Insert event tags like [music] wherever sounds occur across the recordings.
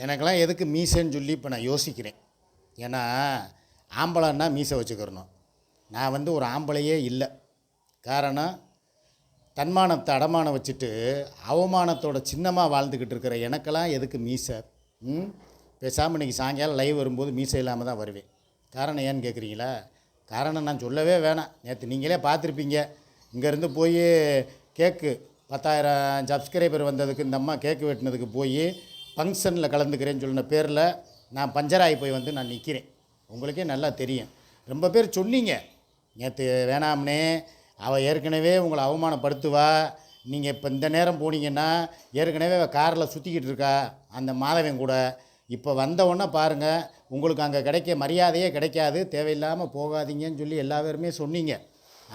எனக்கெல்லாம் எதுக்கு மீசைன்னு சொல்லி இப்போ நான் யோசிக்கிறேன். ஏன்னா ஆம்பளைன்னா மீசை வச்சுக்கிறணும். நான் வந்து ஒரு ஆம்பளையே இல்லை. காரணம் தன்மானத்தை அடமானம் வச்சுட்டு அவமானத்தோட சின்னமாக வாழ்ந்துக்கிட்டு இருக்கிற எனக்கெல்லாம் எதுக்கு மீசை? ம்? பேசாமல் இன்றைக்கி சாயங்காலம் லைவ் வரும்போது மீசை இல்லாமல் தான் வருவேன். காரணம் ஏன்னு கேட்குறீங்களா? காரணம் நான் சொல்லவே வேணாம். நேற்று நீங்களே பார்த்துருப்பீங்க. இங்கேருந்து போய் கேக்கு பத்தாயிரம் சப்ஸ்கிரைபர் வந்ததுக்கு இந்த அம்மா கேக்கு வெட்டினதுக்கு போய் ஃபங்க்ஷனில் கலந்துக்கிறேன்னு சொன்ன பேரில் நான் பஞ்சராகி போய் வந்து நான் நிற்கிறேன். உங்களுக்கே நல்லா தெரியும். ரொம்ப பேர் சொன்னீங்க. நேற்று வேணாம்னே அவள் ஏற்கனவே உங்களை அவமானப்படுத்துவா. நீங்கள் இப்போ இந்த நேரம் போனீங்கன்னா ஏற்கனவே அவள் காரில் சுற்றிக்கிட்டு இருக்கா அந்த மாதவன் கூட. இப்போ வந்த பாருங்கள் உங்களுக்கு அங்கே கிடைக்க மரியாதையே கிடைக்காது தேவையில்லாமல் போகாதீங்கன்னு சொல்லி எல்லா பேருமே சொன்னீங்க.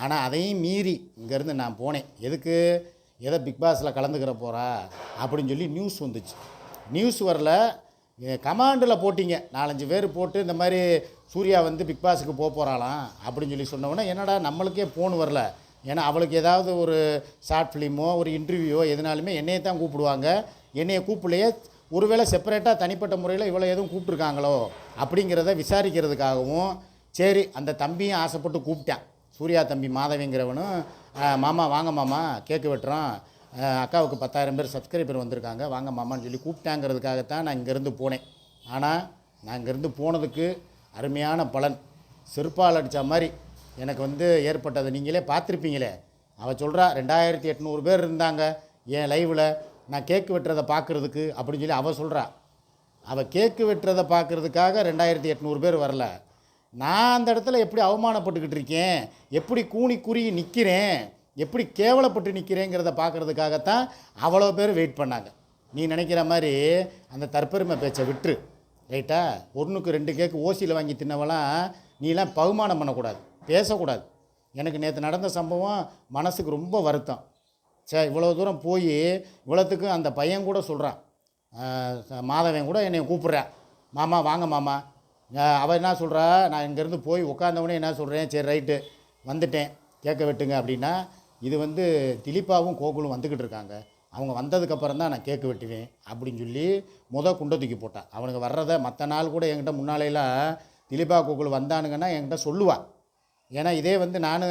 ஆனால் அதையும் மீறி இங்கேருந்து நான் போனேன். எதுக்கு? எதை பிக் பாஸில் கலந்துக்கிற போகிறா அப்படின்னு சொல்லி நியூஸ் வந்துச்சு. நியூஸ் வரல. கமாண்டில் போட்டிங்க. நாலஞ்சு பேர் போட்டு இந்த மாதிரி சூர்யா வந்து பிக் பாஸுக்கு போக போகிறாளாம் அப்படின்னு சொல்லி சொன்னவொடனே என்னடா நம்மளுக்கே ஃபோன் வரல. ஏன்னா அவளுக்கு ஏதாவது ஒரு ஷார்ட் ஃபிலிமோ ஒரு இன்டர்வியூவோ எதுனாலுமே என்னையை தான் கூப்பிடுவாங்க. என்னையை கூப்பிடலையே ஒருவேளை செப்பரேட்டாக தனிப்பட்ட முறையில் இவ்வளோ எதுவும் கூப்பிட்ருக்காங்களோ அப்படிங்கிறத விசாரிக்கிறதுக்காகவும் சரி அந்த தம்பியும் ஆசைப்பட்டு கூப்பிட்டேன். சூர்யா தம்பி மாதவிங்கிறவனும் மாமா வாங்க மாமா கேக்கு வெட்டுறோம். அக்காவுக்கு பத்தாயிரம் பேர் சப்ஸ்கிரைபர் வந்திருக்காங்க. வாங்க மாமான்னு சொல்லி கூப்பிட்டாங்கிறதுக்காகத்தான் நான் இங்கேருந்து போனேன். ஆனால் நான் இங்கேருந்து போனதுக்கு அருமையான பலன். செருப்பால் அடித்த மாதிரி எனக்கு வந்து ஏற்பட்டதை நீங்களே பார்த்துருப்பீங்களே. அவள் சொல்கிறா ரெண்டாயிரத்தி எட்நூறு பேர் இருந்தாங்க என் லைவில் நான் கேக்கு வெட்டுறதை பார்க்குறதுக்கு அப்படின்னு சொல்லி அவள் சொல்கிறா அவள் கேக்கு வெட்டுறதை பார்க்குறதுக்காக ரெண்டாயிரத்தி எட்நூறு பேர் வரல. நான் அந்த இடத்துல எப்படி அவமானப்பட்டுக்கிட்டு இருக்கேன்? எப்படி கூணி குறுகி நிற்கிறேன் எப்படி கேவலப்பட்டு நிற்கிறேங்கிறத பார்க்குறதுக்காகத்தான் அவ்வளோ பேர் வெயிட் பண்ணாங்க. நீ நினைக்கிற மாதிரி அந்த தற்பெருமை பேச்சை விட்டுரு. ரைட்டா ஒன்றுக்கு ரெண்டு கேக்கு ஓசியில் வாங்கி தின்னவெல்லாம் நீலாம் பகுமானம் பண்ணக்கூடாது. பேசக்கூடாது. எனக்கு நேற்று நடந்த சம்பவம் மனசுக்கு ரொம்ப வருத்தம். சே இவ்வளோ தூரம் போய் இவ்வளோத்துக்கும் அந்த பையன் கூட சொல்கிறான் மாதவன் கூட என்னை கூப்பிட்றேன் மாமா வாங்க மாமா. அவள் என்ன சொல்கிறா நான் இங்கேருந்து போய் உட்காந்தவொடனே என்ன சொல்கிறேன் சரி ரைட்டு வந்துட்டேன். கேட்க வெட்டுங்க அப்படின்னா இது வந்து திலீப்பாவும் கோகுலும் வந்துக்கிட்டு இருக்காங்க. அவங்க வந்ததுக்கப்புறம் தான் நான் கேக்கு வெட்டுவேன் அப்படின்னு சொல்லி முத குண்டை தூக்கி போட்டான் அவனுக்கு வர்றதை மற்ற நாள் கூட என்கிட்ட முன்னாலேலாம் திலீப்பா கோகுல் வந்தானுங்கன்னா என்கிட்ட சொல்லுவாள் ஏன்னா இதே வந்து நான்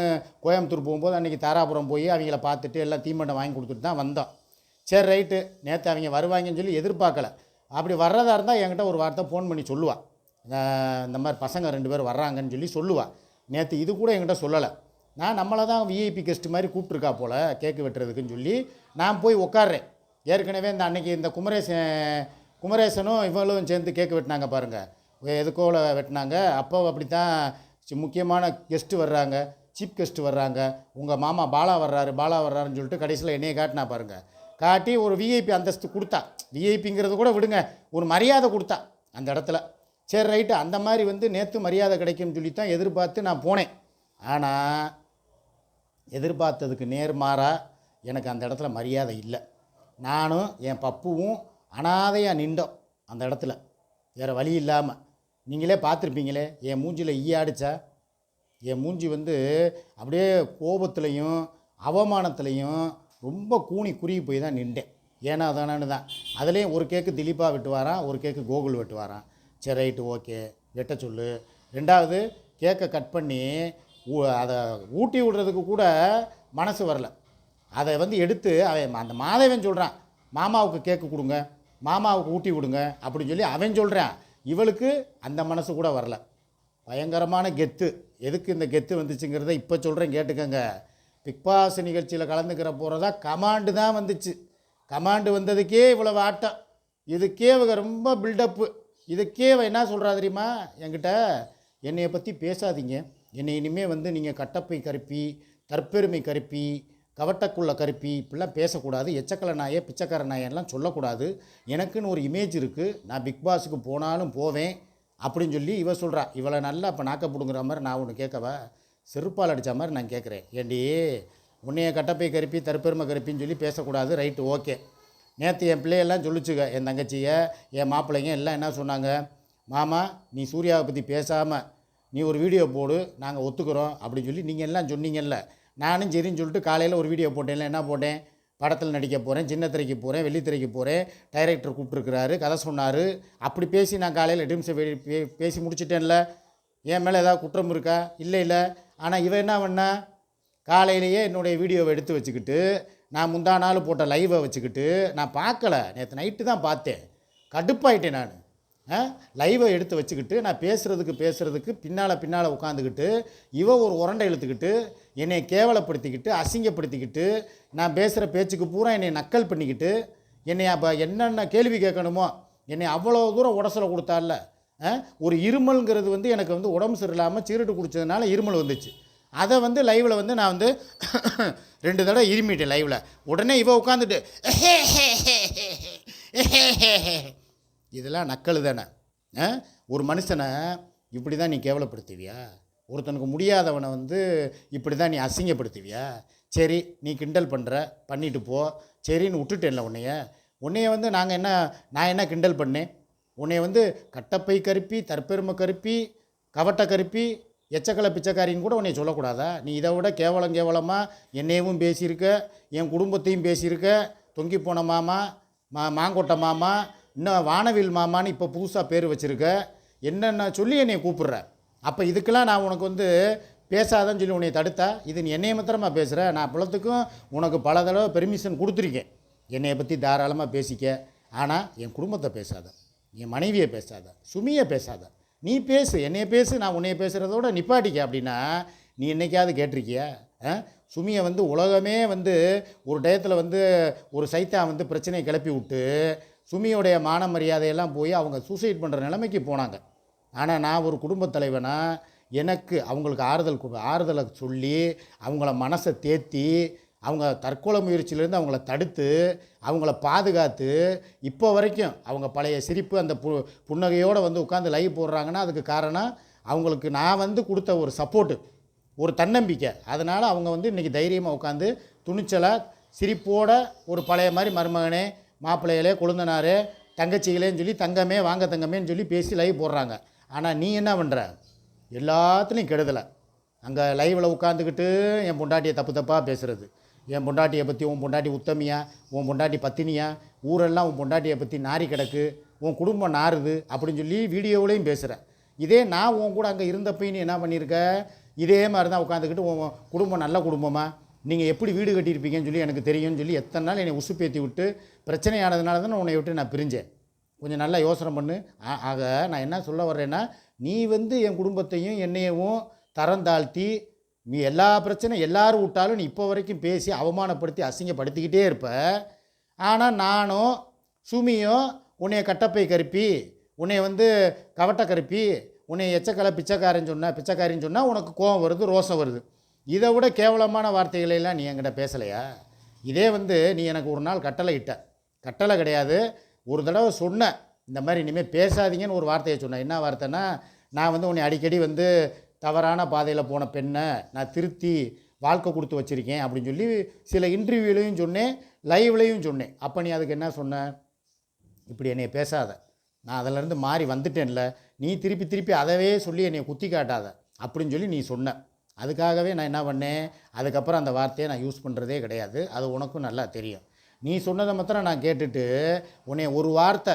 கோயம்புத்தூர் போகும்போது அன்றைக்கி தாராபுரம் போய் அவங்கள பார்த்துட்டு எல்லாம் தீமண்டம் வாங்கி கொடுத்துட்டு தான் வந்தோம். சரி ரைட்டு. நேற்று அவங்க வருவாங்கன்னு சொல்லி எதிர்பார்க்கல. அப்படி வர்றதா இருந்தால் என்கிட்ட ஒரு வார்த்தை ஃபோன் பண்ணி சொல்லுவாள் இந்த மாதிரி பசங்க ரெண்டு பேர் வர்றாங்கன்னு சொல்லி சொல்லுவாள் நேற்று இது கூட என்கிட்ட சொல்லலை. நான் நம்மளை தான் விஐபி கெஸ்ட் மாதிரி கூப்பிட்ருக்கா போல் கேக்கு வெட்டுறதுக்குன்னு சொல்லி நான் போய் உட்காடுறேன் ஏற்கனவே இந்த அன்னைக்கு இந்த குமரேசன் குமரேசனும் இவங்களும் சேர்ந்து கேக்கு வெட்டினாங்க பாருங்கள் எதுக்கோல வெட்டினாங்க. அப்போ அப்படி தான் முக்கியமான கெஸ்ட்டு வர்றாங்க. சீப் கெஸ்ட்டு வர்றாங்க. உங்கள் மாமா பாலா வர்றாரு பாலா வர்றாருன்னு சொல்லிட்டு கடைசியில் என்னையை காட்டினா பாருங்கள் காட்டி ஒரு விஐபி அந்தஸ்து கொடுத்தா. விஐபிங்கிறது கூட விடுங்க. ஒரு மரியாதை கொடுத்தா அந்த இடத்துல. சரி ரைட்டு அந்த மாதிரி வந்து நேற்று மரியாதை கிடைக்கும்னு சொல்லி தான் எதிர்பார்த்து நான் போனேன். ஆனால் எதிர்பார்த்ததுக்கு நேர்மாறாக எனக்கு அந்த இடத்துல மரியாதை இல்லை. நானும் என் பப்புவும் அனாதையாக நின்றோம் அந்த இடத்துல. வேறு வழி இல்லாமல் நீங்களே பார்த்துருப்பீங்களே என் மூஞ்சியில் ஈயாடிச்சா அடிச்சா என் மூஞ்சி வந்து அப்படியே கோபத்துலேயும் அவமானத்துலையும் ரொம்ப கூனி குறுகி போய் தான் நின்றேன். ஏன்னா அதானு தான். அதுலேயும் ஒரு கேக்கு திலீப்பா வெட்டுவாரான் ஒரு கேக்கு கோகுல் வெட்டுவாரான் சரி ரைட்டு ஓகே. வெட்ட சொல்லு. ரெண்டாவது கேக்கை கட் பண்ணி அதை ஊட்டி விடுறதுக்கு கூட மனசு வரல. அதை வந்து எடுத்து அவன் அந்த மாதவன் சொல்கிறான் மாமாவுக்கு கேக்கு கொடுங்க மாமாவுக்கு ஊட்டி விடுங்க அப்படின்னு சொல்லி அவன் சொல்கிறான் இவளுக்கு அந்த மனசு கூட வரல. பயங்கரமான கெத்து. எதுக்கு இந்த கெத்து வந்துச்சுங்கிறத இப்போ சொல்கிறேன் கேட்டுக்கங்க. பிக்பாஸ் நிகழ்ச்சியில் கலந்துக்கிற போகிறதா கமாண்டு தான் வந்துச்சு. கமாண்டு வந்ததுக்கே இவ்வளவு ஆட்டம். இதுக்கே இவங்க ரொம்ப பில்டப்பு இதுக்கே என்ன சொல்கிறா தெரியுமா? என்கிட்ட என்னைய பற்றி பேசாதீங்க. என்னை இனிமேல் வந்து நீங்கள் கட்டப்பை கருப்பி தற்பெருமை கருப்பி கவட்டக்குள்ள கருப்பி இப்படிலாம் பேசக்கூடாது. எச்சக்கலை நாயே பிச்சைக்கார நாயெல்லாம் சொல்லக்கூடாது. எனக்குன்னு ஒரு இமேஜ் இருக்குது நான் பிக் பாஸுக்கு போனாலும் போவேன் அப்படின்னு சொல்லி இவ சொல்கிறா இவளை நல்லா இப்போ நாக்க பிடுங்குற மாதிரி நான் ஒன்று கேட்கவா? செருப்பால் அடித்த மாதிரி நான் கேட்குறேன். ஏண்டி உன்னைய கட்டப்பை கருப்பி தற்பெருமை கருப்பின்னு சொல்லி பேசக்கூடாது. ரைட்டு ஓகே நேற்று என் பிள்ளையெல்லாம் சொல்லிச்சுங்க என் தங்கச்சியை என் மாப்பிள்ளைங்க எல்லாம் என்ன சொன்னாங்க? மாமா நீ சூர்யாவை பற்றி பேசாமல் நீ ஒரு வீடியோ போடு நாங்கள் ஒத்துக்கிறோம் அப்படின்னு சொல்லி நீங்கள் எல்லாம் சொன்னீங்கல்ல. நானும் சரின்னு சொல்லிட்டு காலையில் ஒரு வீடியோ போட்டேன்ல என்ன போட்டேன்? படத்தில் நடிக்க போகிறேன் சின்ன திரைக்கு போகிறேன் வெள்ளித்திரைக்கு போகிறேன் டைரக்டர் கூப்பிட்ருக்கிறாரு கதை சொன்னார். அப்படி பேசி நான் காலையில் டிம்ஸை பேசி முடிச்சிட்டேன்ல. என் மேலே ஏதாவது குற்றம் இருக்கா? இல்லை இல்லை. ஆனால் இவன் என்ன பண்ணா? காலையிலேயே என்னுடைய வீடியோவை எடுத்து வச்சுக்கிட்டு நான் முந்தா நாள் போட்ட லைவை வச்சுக்கிட்டு நான் பார்க்கல. நேற்று நைட்டு தான் பார்த்தேன். கடுப்பாயிட்டேன் நான். லைவை எடுத்து வச்சுக்கிட்டு நான் பேசுகிறதுக்கு பேசுகிறதுக்கு பின்னால் பின்னால் உட்காந்துக்கிட்டு இவ ஒரு உரண்டை இழுத்துக்கிட்டு என்னை கேவலப்படுத்திக்கிட்டு அசிங்கப்படுத்திக்கிட்டு நான் பேசுகிற பேச்சுக்கு பூரா என்னை நக்கல் பண்ணிக்கிட்டு என்னை அப்போ என்னென்ன கேள்வி கேட்கணுமோ என்னை அவ்வளோ தூரம் உடசலை கொடுத்தால ஒரு இருமல்ங்கிறது வந்து எனக்கு வந்து உடம்பு சரியில்லாமல் சீரட்டு குடிச்சதுனால இருமல் வந்துச்சு. அதை வந்து லைவில் வந்து நான் வந்து [coughs] ரெண்டு தடவை இருமிட்டேன் லைவில் உடனே இவ உட்காந்துட்டு இதெல்லாம் நக்கல் தானே. ஒரு மனுஷனை இப்படி தான் நீ கேவலப்படுத்துவியா? ஒருத்தனுக்கு முடியாதவனை வந்து இப்படி தான் நீ அசிங்கப்படுத்துவியா? சரி நீ கிண்டல் பண்ணுற பண்ணிட்டு போ. சரின்னு விட்டுட்டேன்ல உன்னைய. உன்னைய வந்து நாங்கள் என்ன நான் என்ன கிண்டல் பண்ணேன்? உன்னைய வந்து கட்டப்பை கருப்பி தற்பெருமை கருப்பி கவட்ட கருப்பி எச்சக்கலை பிச்சைக்காரின்னு கூட உன்னை சொல்லக்கூடாதா? நீ இதை விட கேவலம் கேவலமாக என்னையவும் பேசியிருக்க என் குடும்பத்தையும் பேசியிருக்க தொங்கி போன மாமா மா மாங்கொட்டை மாமா இன்னும் வானவில் மாமான்னு இப்போ புதுசாக பேர் வச்சுருக்க. என்னென்ன சொல்லி என்னை கூப்பிட்ற? அப்போ இதுக்கெல்லாம் நான் உனக்கு வந்து பேசாதன்னு சொல்லி உன்னை தடுத்தா? இது நீ என்னைய மாத்திரமா பேசுகிற நான் புலத்துக்கும் உனக்கு பல தடவை பெர்மிஷன் கொடுத்துருக்கேன். என்னையை பற்றி தாராளமாக பேசிக்க. ஆனால் என் குடும்பத்தை பேசாத. என் மனைவியை பேசாத. சுமியை பேசாத. நீ பேசு. என்னைய பேசு. நான் உன்னைய பேசுகிறதோட நிப்பாட்டிக்க அப்படின்னா நீ என்னைக்காவது கேட்டிருக்கியா? ஆ? சுமியை வந்து உலகமே வந்து ஒரு டயத்தில் வந்து ஒரு சைத்தா வந்து பிரச்சனையை கிளப்பி விட்டு சுமியோடைய மான மரியாதையெல்லாம் போய் அவங்க சூசைட் பண்ணுற நிலைமைக்கு போனாங்க. ஆனால் நான் ஒரு குடும்பத் தலைவனா எனக்கு அவங்களுக்கு ஆறுதல் கொடு ஆறுதலை சொல்லி அவங்கள மனசை தேத்தி அவங்க தற்கொலை முயற்சியிலேருந்து அவங்கள தடுத்து அவங்கள பாதுகாத்து இப்போ வரைக்கும் அவங்க பழைய சிரிப்பு அந்த பு புன்னகையோடு வந்து உட்காந்து லைவ் போடுறாங்கன்னா அதுக்கு காரணம் அவங்களுக்கு நான் வந்து கொடுத்த ஒரு சப்போர்ட்டு ஒரு தன்னம்பிக்கை. அதனால் அவங்க வந்து இன்றைக்கி தைரியமாக உட்காந்து துணிச்சலாக சிரிப்போட ஒரு பழைய மாதிரி மருமகனே மாப்பிள்ளைகளே கொழுந்தனாரே தங்கச்சிகளேன்னு சொல்லி தங்கமே வாங்க தங்கமேன்னு சொல்லி பேசி லைவ் போடுறாங்க. ஆனால் நீ என்ன பண்ணுற எல்லாத்துலேயும் கெடுதலை. அங்கே லைவில் உட்காந்துக்கிட்டு என் பொண்டாட்டியை தப்பு தப்பாக பேசுகிறது என் பொண்டாட்டியை பற்றி உன் பொண்டாட்டி உத்தமியா? உன் பொண்டாட்டி பத்தினியா? ஊரெல்லாம் உன் பொண்டாட்டியை பற்றி நாரி கிடக்கு. உன் குடும்பம் நாறுது அப்படின்னு சொல்லி வீடியோவிலையும் பேசுகிறேன் இதே நான் உன் கூட அங்கே இருந்தப்பையும் நீ என்ன பண்ணியிருக்க? இதே மாதிரி தான் உட்காந்துக்கிட்டு உன் குடும்பம் நல்ல குடும்பமாக நீங்கள் எப்படி வீடு கட்டியிருப்பீங்கன்னு சொல்லி எனக்கு தெரியும்னு சொல்லி எத்தனை நாள் என்னை உசுப்பேற்றி விட்டு பிரச்சனையானதுனால தான் உன்னை விட்டு நான் பிரிஞ்சேன். கொஞ்சம் நல்லா யோசனை பண்ணு. ஆ- ஆக நான் என்ன சொல்ல வர்றேன்னா நீ வந்து என் குடும்பத்தையும் என்னையவும் தரம் தாழ்த்தி நீ எல்லா பிரச்சனையும் எல்லோரும் விட்டாலும் நீ இப்போ வரைக்கும் பேசி அவமானப்படுத்தி அசிங்கப்படுத்திக்கிட்டே இருப்ப. ஆனால் நானும் சுமியும் உன்னைய கட்டப்பை கருப்பி உன்னைய வந்து கவட்டை கருப்பி உன்னை எச்சக்கலை பிச்சைக்காரன்னு சொன்னால் பிச்சைக்காரின்னு சொன்னால் உனக்கு கோவம் வருது ரோசம் வருது. இதை விட கேவலமான வார்த்தைகளை எல்லாம் நீ என்கிட்ட பேசலையா? இதே வந்து நீ எனக்கு ஒரு நாள் கட்டளை இட்ட. கட்டளை கிடையாது. ஒரு தடவை சொன்னேன் இந்த மாதிரி இனிமேல் பேசாதீங்கன்னு ஒரு வார்த்தையை சொன்னேன் என்ன வார்த்தைன்னா நான் வந்து உன்னை அடிக்கடி வந்து தவறான பாதையில் போன பெண்ணை நான் திருத்தி வாழ்க்கை கொடுத்து வச்சுருக்கேன் அப்படின்னு சொல்லி சில இன்டர்வியூலையும் சொன்னேன் லைவ்லையும் சொன்னேன். அப்போ நீ அதுக்கு என்ன சொன்ன? இப்படி என்னைய பேசாத. நான் அதிலேருந்து மாறி வந்துட்டேன்ல. நீ திருப்பி திருப்பி அதவே சொல்லி என்னை குத்தி காட்டாத. அப்படின்னு சொல்லி நீ சொன்ன. அதுக்காகவே நான் என்ன பண்ணேன்? அதுக்கப்புறம் அந்த வார்த்தையை நான் யூஸ் பண்ணுறதே கிடையாது. அது உனக்கும் நல்லா தெரியும். நீ சொன்னதை மாத்திரம் நான் கேட்டுட்டு உன்னை ஒரு வார்த்தை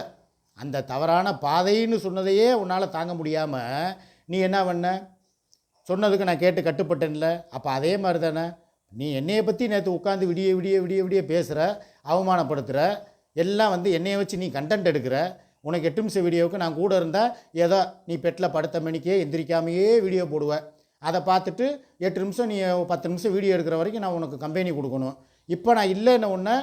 அந்த தவறான பாதைன்னு சொன்னதையே உன்னால் தாங்க முடியாமல் நீ என்ன பண்ண? சொன்னதுக்கு நான் கேட்டு கட்டுப்பட்டேன்ல. அப்போ அதே மாதிரி தானே நீ என்னையை பற்றி நேற்று உட்காந்து விடிய விடிய விடிய விடிய பேசுகிற அவமானப்படுத்துகிற எல்லாம் வந்து என்னையை வச்சு நீ கண்டென்ட் எடுக்கிற உனக்கு எட்டு நிமிஷம் வீடியோவுக்கு நான் கூட இருந்தால் ஏதோ நீ பெட்டில் படுத்த மணிக்கே எந்திரிக்காமையே வீடியோ போடுவேன் அதை பார்த்துட்டு எட்டு நிமிஷம் நீ பத்து நிமிஷம் வீடியோ எடுக்கிற வரைக்கும் நான் உனக்கு கம்பெனி கொடுக்கணும். இப்போ நான் இல்லைன்னு உடனே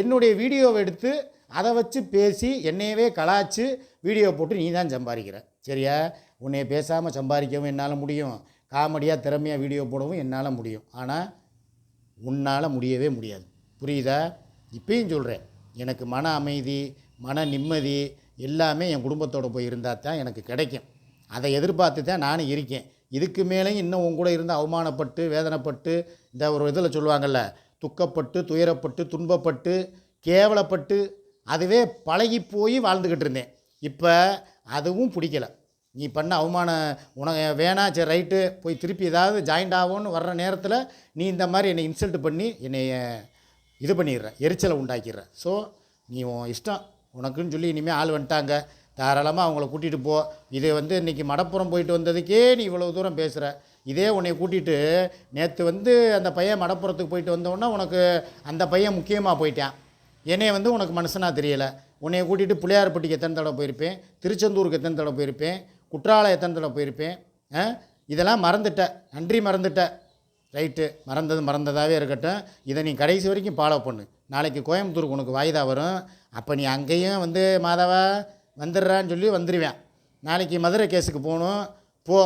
என்னுடைய வீடியோவை எடுத்து அதை வச்சு பேசி என்னையவே கலாய்ச்சி வீடியோ போட்டு நீ தான் சம்பாதிக்கிற. சரியா? உன்னைய பேசாமல் சம்பாதிக்கவும் என்னால் முடியும். காமெடியாக திறமையாக வீடியோ போடவும் என்னால் முடியும். ஆனால் உன்னால் முடியவே முடியாது. புரியுதா? இப்பயும் சொல்கிறேன் எனக்கு மன அமைதி மன நிம்மதி எல்லாமே என் குடும்பத்தோடு போய் இருந்தால் தான் எனக்கு கிடைக்கும். அதை எதிர்பார்த்து தான் நானும் இருக்கேன். இதுக்கு மேலேயும் இன்னும் உங்க கூட இருந்து அவமானப்பட்டு வேதனைப்பட்டு இந்த ஒரு இதில் சொல்லுவாங்கள்ல துக்கப்பட்டு துயரப்பட்டு துன்பப்பட்டு கேவலப்பட்டு அதுவே பழகி போய் வாழ்ந்துக்கிட்டு இருந்தேன். இப்போ அதுவும் பிடிக்கல. நீ பண்ண அவமான உனக்கு வேணா சரி ரைட்டு போய் திருப்பி ஏதாவது ஜாயிண்ட் ஆகும்னு வர்ற நேரத்தில் நீ இந்த மாதிரி என்னை இன்சல்ட் பண்ணி என்னை இது பண்ணிடுற எரிச்சலை உண்டாக்கிடுற. ஸோ நீ உன் இஷ்டம் உனக்குன்னு சொல்லி இனிமேல் ஆள் வந்துட்டாங்க. தாராளமாக அவங்கள கூட்டிகிட்டு போ. இது வந்து இன்றைக்கி மடப்புறம் போயிட்டு வந்ததுக்கே நீ இவ்வளோ தூரம் பேசுகிற இதே உன்னை கூட்டிகிட்டு நேற்று வந்து அந்த பையன் மடப்புறத்துக்கு போயிட்டு வந்தோடனே உனக்கு அந்த பையன் முக்கியமாக போயிட்டான். என்னைய வந்து உனக்கு மனுஷனாக தெரியலை. உன்னைய கூட்டிகிட்டு பிள்ளையார்பட்டிக்கு எத்தனை தடவை போயிருப்பேன்? திருச்செந்தூருக்கு எத்தனை தடவை போயிருப்பேன்? குற்றாலம் எத்தனை தடவை போயிருப்பேன்? இதெல்லாம் மறந்துட்ட. நன்றி மறந்துட்ட. ரைட்டு. மறந்தது மறந்ததாகவே இருக்கட்டும். இதை நீ கடைசி வரைக்கும் ஃபாலோ பண்ணு. நாளைக்கு கோயம்புத்தூருக்கு உனக்கு வாய்தா வரும். அப்போ நீ அங்கேயும் வந்து மாதவா வந்துடுறான்னு சொல்லி வந்துடுவேன் நாளைக்கு மதுரை கேஸுக்கு போகணும். போ.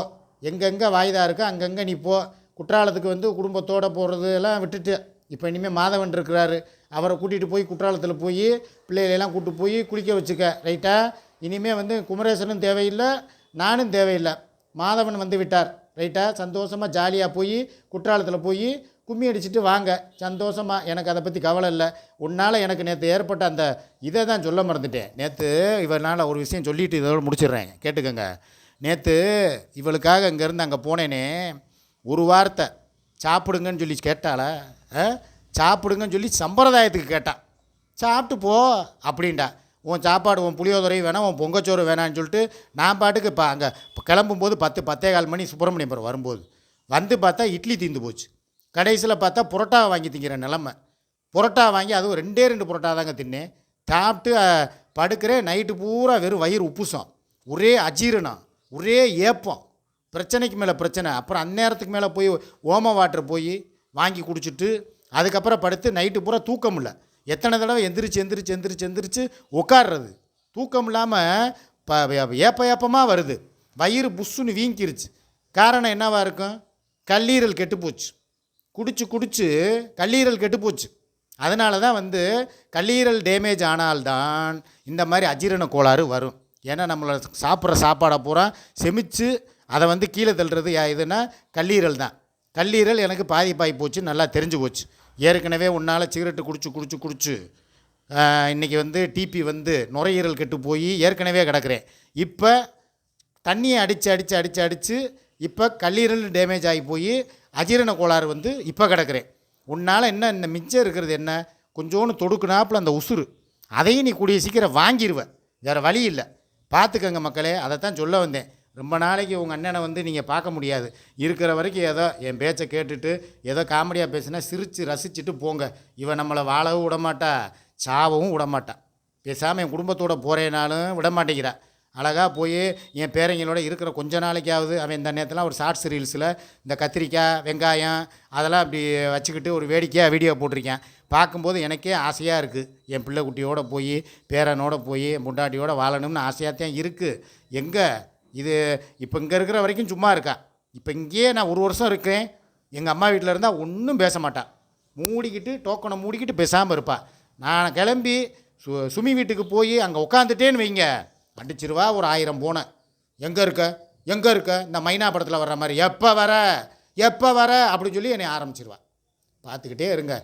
எங்கெங்கே வாய்தா இருக்கோ அங்கங்கே நீ போ. குற்றாலத்துக்கு வந்து குடும்பத்தோடு போகிறது எல்லாம் விட்டுட்டு இப்போ இனிமேல் மாதவன் இருக்கிறாரு. அவரை கூட்டிகிட்டு போய் குற்றாலத்தில் போய் பிள்ளைகளெல்லாம் கூப்பிட்டு போய் குளிக்க வச்சுக்க. ரைட்டா இனிமேல் வந்து குமரேசனும் தேவையில்லை நானும் தேவையில்லை. மாதவன் வந்து விட்டார். ரைட்டா சந்தோஷமாக ஜாலியாக போய் குற்றாலத்தில் போய் கும்மி அடிச்சுட்டு வாங்க. சந்தோஷமாக எனக்கு அதை பற்றி கவலை இல்லை. உன்னால் எனக்கு நேற்று ஏற்பட்ட அந்த இதை தான் சொல்ல மறந்துட்டேன். நேற்று இவனால் ஒரு விஷயம் சொல்லிட்டு இதோட முடிச்சிடுறேன். கேட்டுக்கோங்க. நேற்று இவளுக்காக இங்கேருந்து அங்கே போனேனே. ஒரு வார்த்தை. சாப்பிடுங்கன்னு சொல்லி கேட்டாளா ஆ? சாப்பிடுங்கன்னு சொல்லி சம்பிரதாயத்துக்கு கேட்டான் சாப்பிட்டு போ அப்படின்டா. உன் சாப்பாடு உன் புளியோதரை வேணாம் உன் பொங்கச்சோறு வேணான்னு சொல்லிட்டு நான் பாட்டுக்கு இப்போ அங்கே கிளம்பும்போது பத்து பத்தே கால் மணி சுப்பிரமணியம் வரும்போது. வந்து பார்த்தா இட்லி தீந்து போச்சு. கடைசியில் பார்த்தா புரோட்டா வாங்கி திங்கிற நிலமை. புரோட்டா வாங்கி அதுவும் ரெண்டே ரெண்டு புரோட்டா தாங்க தின்னேன். சாப்பிட்டு படுக்கிறேன். நைட்டு பூரா வெறும் வயிறு உப்புசம். ஒரே அஜீரணம். ஒரே ஏப்பம். பிரச்சனைக்கு மேலே பிரச்சனை. அப்புறம் அந்நேரத்துக்கு மேலே போய் ஓம வாட்டர் போய் வாங்கி குடிச்சிட்டு அதுக்கப்புறம் படுத்து நைட்டு பூரா தூக்கம் இல்லை. எத்தனை தடவை எந்திரிச்சு எந்திரிச்சு எந்திரிச்சு எந்திரிச்சு உட்கார்றது. தூக்கம் இல்லாமல் ப ஏப்ப ஏப்பமாக வருது. வயிறு புஷ்ஷுன்னு வீங்கிருச்சு. காரணம் என்னவா இருக்கும்? கல்லீரல் கெட்டுப்போச்சு. குடிச்சு குடிச்சு கல்லீரல் கெட்டுப்போச்சு அதனால தான் வந்து கல்லீரல் டேமேஜ் ஆனால்தான் இந்த மாதிரி அஜீரண கோளாறு வரும். ஏன்னா நம்மளை சாப்பிட்ற சாப்பாடை பூரா செமிச்சு அதை வந்து கீழே தள்ளுறது எதுனா கல்லீரல் தான். கல்லீரல் எனக்கு பாதிப்பாகி போச்சு நல்லா தெரிஞ்சு போச்சு. ஏற்கனவே உன்னால் சிகரெட்டு குடிச்சு குடிச்சு குடிச்சு இன்றைக்கி இன்னைக்கு வந்து டிபி வந்து நுரையீரல் கெட்டு போய் ஏற்கனவே கிடக்கிறேன். இப்போ தண்ணியை அடித்து அடித்து அடித்து அடித்து இப்போ கல்லீரல் டேமேஜ் ஆகி போய் அஜீரண கோளாறு வந்து இப்போ கிடக்கிறேன். உன்னால் என்ன இந்த மிச்சம் இருக்கிறது என்ன? கொஞ்சோண்டு தொடுக்குனாப்புல அந்த உசுறு. அதையும் நீ கூடிய சீக்கிரம் வாங்கிடுவேன் வேறு வழி இல்லை. பார்த்துக்கங்க மக்களே அதைத்தான் சொல்ல வந்தேன். ரொம்ப நாளைக்கு உங்கள் அண்ணனை வந்து நீங்கள் பார்க்க முடியாது. இருக்கிற வரைக்கும் ஏதோ என் பேச்சை கேட்டுட்டு ஏதோ காமெடியாக பேசினா சிரித்து ரசிச்சுட்டு போங்க. இவன் நம்மளை வாழவும் விடமாட்டா சாவவும் விடமாட்டா. பேசாமல் என் குடும்பத்தோடு போகிறேனாலும் விடமாட்டேங்கிறா. அழகாக போய் என் பேரங்களோட இருக்கிற கொஞ்ச நாளைக்காவது அவன் இந்த நேரத்தில் ஒரு ஷார்ட்ஸ் ரீல்ஸில் இந்த கத்திரிக்காய் வெங்காயம் அதெல்லாம் அப்படி வச்சுக்கிட்டு ஒரு வேடிக்கையாக வீடியோ போட்டிருக்கேன். பார்க்கும்போது எனக்கே ஆசையாக இருக்குது என் பிள்ளை குட்டியோட போய் பேரனோட போய் என் வாழணும்னு ஆசையாக தான் இருக்குது எங்கே? இது இப்போ இங்கே இருக்கிற வரைக்கும் சும்மா இருக்கா? இப்போ இங்கேயே நான் ஒரு வருஷம் இருக்கேன் எங்கள் அம்மா வீட்டில் இருந்தால் ஒன்றும் பேச மாட்டான் மூடிக்கிட்டு டோக்கனை மூடிக்கிட்டு பேசாமல் இருப்பாள் நான் கிளம்பி சு சுமி வீட்டுக்கு போய் அங்கே உட்காந்துட்டேன்னு வைங்க. அடிச்சிருவா ஒரு ஆயிரம் போனேன் எங்கே இருக்க? எங்கே இருக்க? இந்த மைனா படத்தில் வர்ற மாதிரி. எப்போ வர? எப்போ வர? அப்படின்னு சொல்லி என்னை ஆரம்பிச்சிருவா. பார்த்துக்கிட்டே இருங்க.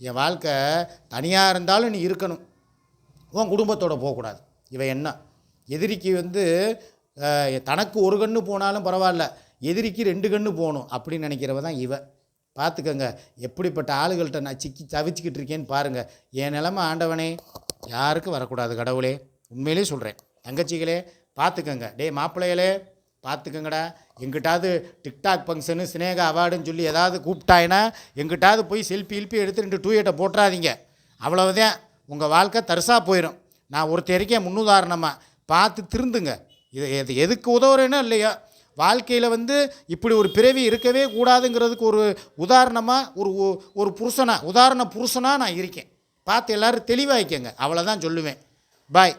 என் வாழ்க்கை தனியாக இருந்தாலும் நீ இருக்கணும். உன் குடும்பத்தோட போகக்கூடாது. இவன் என்ன? எதிரிக்கு வந்து தனக்கு ஒரு கண்ணு போனாலும் பரவாயில்ல. எதிரிக்கு ரெண்டு கண்ணு போகணும் அப்படின்னு நினைக்கிறவ தான் இவ. பார்த்துக்கங்க. எப்படிப்பட்ட ஆளுகள்கிட்ட நான் சிக்கி தவிச்சிக்கிட்டு இருக்கேன்னு பாருங்கள் என் நிலமை ஆண்டவனே யாருக்கும் வரக்கூடாது கடவுளே. உண்மையிலே சொல்கிறேன் தங்கச்சிகளே பார்த்துக்கங்க. டேய் மாப்பிள்ளைகளே பார்த்துக்கங்கடா. எங்கிட்டாவது டிக்டாக் ஃபங்க்ஷனு சினேகா அவார்டுன்னு சொல்லி ஏதாவது கூப்பிட்டாயின்னா எங்கிட்டாவது போய் செல்ஃபி இல்பி எடுத்து ரெண்டு டூ எட்டை போட்டுறாதீங்க. அவ்வளவுதான். உங்கள் வாழ்க்கை தரிசாக போயிடும் நான் ஒருத்தர் முன்னுதாரணமாக பார்த்து திருந்துங்க. இது எது எதுக்கு உதவுறேனோ இல்லையோ. வாழ்க்கையில் வந்து இப்படி ஒரு பிறவி இருக்கவே கூடாதுங்கிறதுக்கு ஒரு உதாரணமாக ஒரு ஒரு புருஷனாக உதாரண புருஷனாக நான் இருக்கேன். பார்த்து எல்லோரும் தெளிவாகிக்கங்க அவ்வளோதான் சொல்லுவேன். பாய்